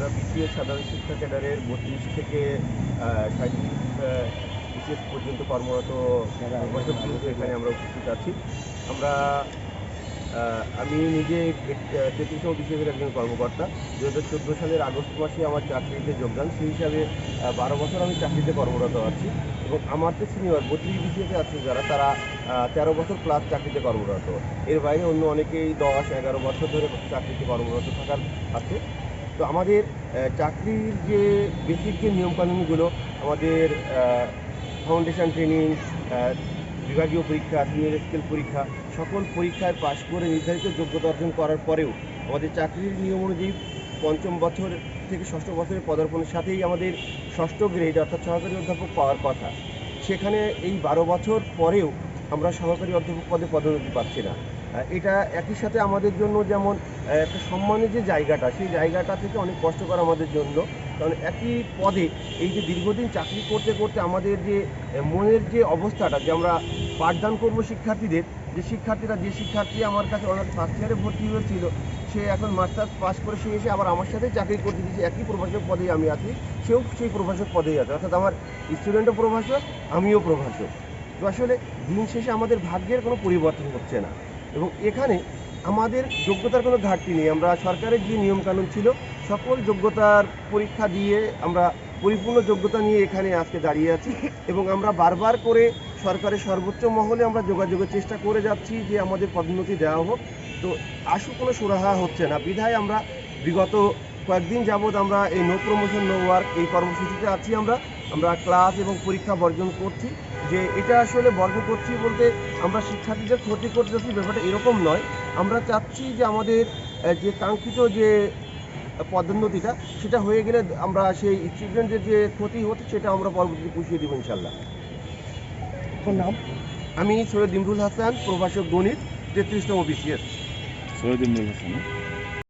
আমরা বিসিএস সাধারণ শিক্ষা ক্যাডারের বত্রিশ থেকে সাঁত্রিশ পর্যন্ত কর্মরত এখানে আমরা উপস্থিত আছি। আমরা আমি নিজে তেত্রিশতম বিসিএসের একজন কর্মকর্তা। দু হাজার চোদ্দ সালের আগস্ট মাসে আমার চাকরিতে যোগদান, সেই হিসাবে বারো বছর আমি চাকরিতে কর্মরত আছি এবং আমার যে সিনিয়র, বত্রিশ বিসিএসে আছে যারা, তারা তেরো বছর প্লাস চাকরিতে কর্মরত। এর বাইরে অন্য অনেকেই দশ, এগারো বছর ধরে চাকরিতে কর্মরত থাকার আছে। তো আমাদের চাকরির যে বেসিক যে নিয়মকানুনগুলো, আমাদের ফাউন্ডেশন ট্রেনিং বিভাগীয় পরীক্ষা সিনিয়র স্কেল পরীক্ষা, সকল পরীক্ষায় পাশ করে নির্ধারিত যোগ্যতা অর্জন করার পরেও আমাদের চাকরির নিয়ম অনুযায়ী পঞ্চম বছর থেকে ষষ্ঠ বছরের পদার্পণের সাথেই আমাদের ষষ্ঠ গ্রেড অর্থাৎ সহকারী অধ্যাপক পাওয়ার কথা। সেখানে এই বারো বছর পরেও আমরা সহকারী অধ্যাপক পদে পদোন্নতি পাচ্ছি না। এটা একই সাথে আমাদের জন্য যেমন একটা সম্মানের যে জায়গাটা, সেই জায়গাটা থেকে অনেক কষ্টকর আমাদের জন্য। কারণ একই পদে এই যে দীর্ঘদিন চাকরি করতে করতে আমাদের যে মনের যে অবস্থাটা, যে আমরা পাঠদান করব শিক্ষার্থীদের, যে শিক্ষার্থীরা, যে শিক্ষার্থী আমার কাছে অনেক ফার্স্ট ইয়ারে ভর্তি হয়েছিল, সে এখন মাস্টার্স পাস করে সে এসে আবার আমার সাথেই চাকরি করতে দিচ্ছে একই প্রভাষক পদেই আমি আছি, সেও সেই প্রভাষক পদেই আছে। অর্থাৎ আমার স্টুডেন্টও প্রভাষক আমিও প্রভাষক তো আসলে দিন শেষে আমাদের ভাগ্যের কোনো পরিবর্তন হচ্ছে না। এবং এখানে আমাদের যোগ্যতার কোনো ঘাটতি নেই। আমরা সরকারের যে নিয়মকানুন ছিল, সকল যোগ্যতার পরীক্ষা দিয়ে আমরা পরিপূর্ণ যোগ্যতা নিয়ে এখানে আজকে দাঁড়িয়ে আছি এবং আমরা বারবার করে সরকারের সর্বোচ্চ মহলে আমরা যোগাযোগের চেষ্টা করে যাচ্ছি যে আমাদের পদোন্নতি দেওয়া হোক। তো আশু কোনো সুরাহা হচ্ছে না। বিধায় আমরা বিগত কয়েকদিন যাবৎ আমরা এই নো প্রমোশন নো ওয়ার্ক এই কর্মসূচিতে আছি আমরা। আমরা ক্লাস এবং পরীক্ষা বর্জন করছি। যে এটা আসলে বর্জন করছি বলতে আমরা শিক্ষার্থীদের ক্ষতি করতে যাচ্ছি ব্যাপারটা এরকম নয়। আমরা চাচ্ছি যে আমাদের যে কাঙ্ক্ষিত যে পদোন্নতিটা সেটা হয়ে গেলে আমরা সেই স্টুডেন্টের যে ক্ষতি হচ্ছে সেটা আমরা পরবর্তীতে পুষিয়ে দেবো ইনশাল্লাহ নাম? আমি সৈয়দ ইমরুল হাসান প্রভাষক গণিত তেত্রিশতম বিসিএস। সৈয়দ ইমরুল হাসান।